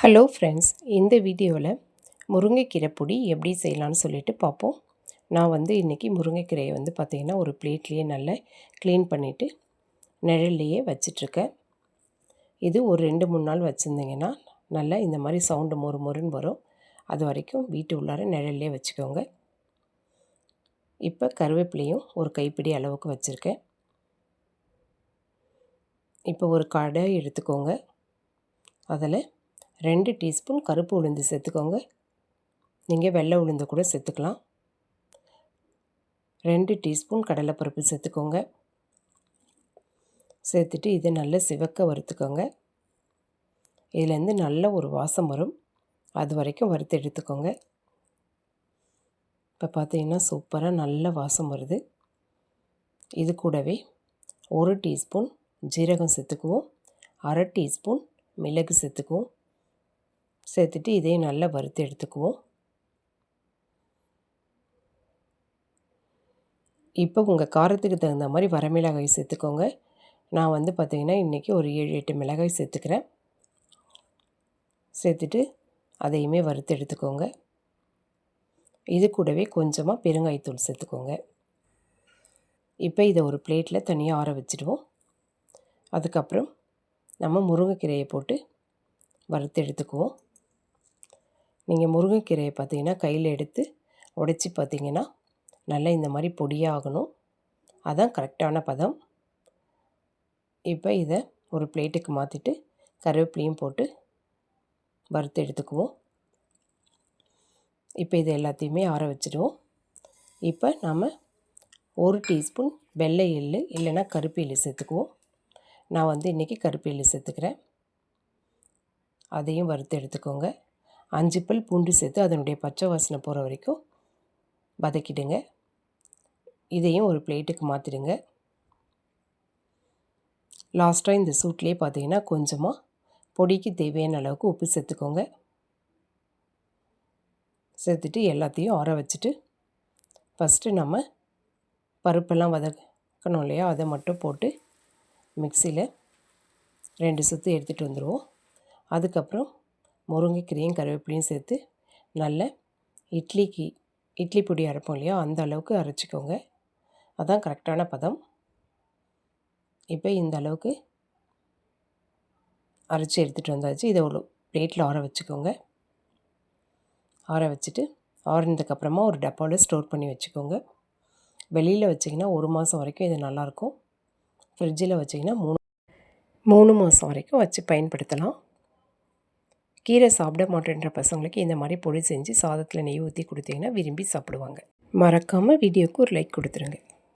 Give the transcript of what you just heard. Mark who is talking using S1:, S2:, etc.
S1: Hello friends இந்த வீடியோவில் முருங்கைக்கீரை பொடி எப்படி செய்யலான்னு சொல்லிட்டு பார்ப்போம். நான் வந்து இன்றைக்கி முருங்கைக்கீரையை வந்து பார்த்திங்கன்னா ஒரு பிளேட்லேயே நல்லா க்ளீன் பண்ணிவிட்டு நிழல்லையே வச்சிட்ருக்கேன். இது ஒரு ரெண்டு மூணு நாள் வச்சுருந்தீங்கன்னா நல்லா இந்த மாதிரி சவுண்டு மொறு மொறுன்னு வரும். அது வரைக்கும் வீட்டு உள்ளார நிழல்லையே வச்சுக்கோங்க. இப்போ கருவேப்பிலையும் ஒரு கைப்பிடி அளவுக்கு வச்சுருக்கேன். இப்போ ஒரு கடை எடுத்துக்கோங்க. அதில் ரெண்டு டீஸ்பூன் கருப்பு உளுந்து சேர்த்துக்கோங்க. நீங்கள் வெள்ளை உளுந்து கூட சேர்த்துக்கலாம். ரெண்டு டீஸ்பூன் கடலைப்பருப்பு சேர்த்துக்கோங்க. சேர்த்துட்டு இதை நல்லா சிவக்க வறுத்துக்கோங்க. இதுலேருந்து நல்ல ஒரு வாசம் வரும். அது வரைக்கும் வறுத்து எடுத்துக்கோங்க. இப்போ பார்த்தீங்கன்னா சூப்பராக நல்ல வாசம் வருது. இது கூடவே ஒரு டீஸ்பூன் ஜீரகம் சேர்த்துக்குவோம். அரை டீஸ்பூன் மிளகு சேர்த்துக்குவோம். சேர்த்துட்டு இதையும் நல்லா வறுத்து எடுத்துக்குவோம். இப்போ உங்கள் காரத்துக்கு தகுந்த மாதிரி வரமிளகாய் சேர்த்துக்கோங்க. நான் வந்து பார்த்திங்கன்னா இன்றைக்கி ஒரு ஏழு எட்டு மிளகாய் சேர்த்துக்கிறேன். சேர்த்துட்டு அதையுமே வறுத்து எடுத்துக்கோங்க. இது கூடவே கொஞ்சமாக பெருங்காயத்தூள் சேர்த்துக்கோங்க. இப்போ இதை ஒரு பிளேட்டில் தனியாக ஆற வச்சுடுவோம். அதுக்கப்புறம் நம்ம முருங்கைக்கீரையை போட்டு வறுத்து எடுத்துக்குவோம். நீங்கள் முருங்கைக்கீரையை பார்த்தீங்கன்னா கையில் எடுத்து உடைச்சி பார்த்தீங்கன்னா நல்லா இந்த மாதிரி பொடியாகணும். அதான் கரெக்டான பதம். இப்போ இதை ஒரு பிளேட்டுக்கு மாற்றிட்டு கருவேப்பிலையும் போட்டு வறுத்து எடுத்துக்குவோம். இப்போ இது எல்லாத்தையுமே ஆற வச்சுடுவோம். இப்போ நாம் ஒரு டீஸ்பூன் வெள்ளை எள் இல்லைன்னா கருப்பு எள் சேர்த்துக்குவோம். நான் வந்து இன்றைக்கி கருப்பு எள் சேர்த்துக்கிறேன். அதையும் வறுத்து எடுத்துக்கோங்க. அஞ்சு பல் பூண்டு சேர்த்து அதனுடைய பச்சை வாசனை போகிற வரைக்கும் வதக்கிடுங்க. இதையும் ஒரு பிளேட்டுக்கு மாற்றிடுங்க லாஸ்ட்டாக இந்த சூட்லேயே பார்த்தீங்கன்னா கொஞ்சமாக பொடிக்கு தேவையான அளவுக்கு உப்பு சேர்த்துக்கோங்க. சேர்த்துட்டு எல்லாத்தையும் ஆற வச்சுட்டு ஃபஸ்ட்டு நம்ம பருப்பெல்லாம் வதக்கணும் இல்லையா? அதை மட்டும் போட்டு மிக்சியில் ரெண்டு சுற்று எடுத்துகிட்டு வந்துடுவோம் அதுக்கப்புறம் முருங்கைக்கீரையும் கருவேப்பிலையும் சேர்த்து நல்ல இட்லிக்கு இட்லி பொடி அரைப்போம் இல்லையா? அந்த அளவுக்கு அரைச்சிக்கோங்க. அதான் கரெக்டான பதம். இப்போ இந்த அளவுக்கு அரைச்சி எடுத்துகிட்டு வந்தாச்சு. இதை ஒரு பிளேட்டில் ஆற வச்சுக்கோங்க. ஆற வச்சுட்டு ஆறினதுக்கப்புறமா ஒரு டப்பாவில் ஸ்டோர் பண்ணி வச்சுக்கோங்க. வெளியில் வச்சிங்கன்னா ஒரு மாதம் வரைக்கும் இது நல்லாயிருக்கும். ஃப்ரிட்ஜில் வச்சிங்கன்னா மூணு மூணு மாதம் வரைக்கும் வச்சு பயன்படுத்தலாம். கீரை சாப்பிட மாட்டேன்ற பசங்களுக்கு இந்த மாதிரி பொடி செஞ்சு சாதத்தில் நெய் ஊற்றி கொடுத்தீங்கன்னா விரும்பி சாப்பிடுவாங்க. மறக்காமல் வீடியோக்கு ஒரு லைக் கொடுத்துருங்க.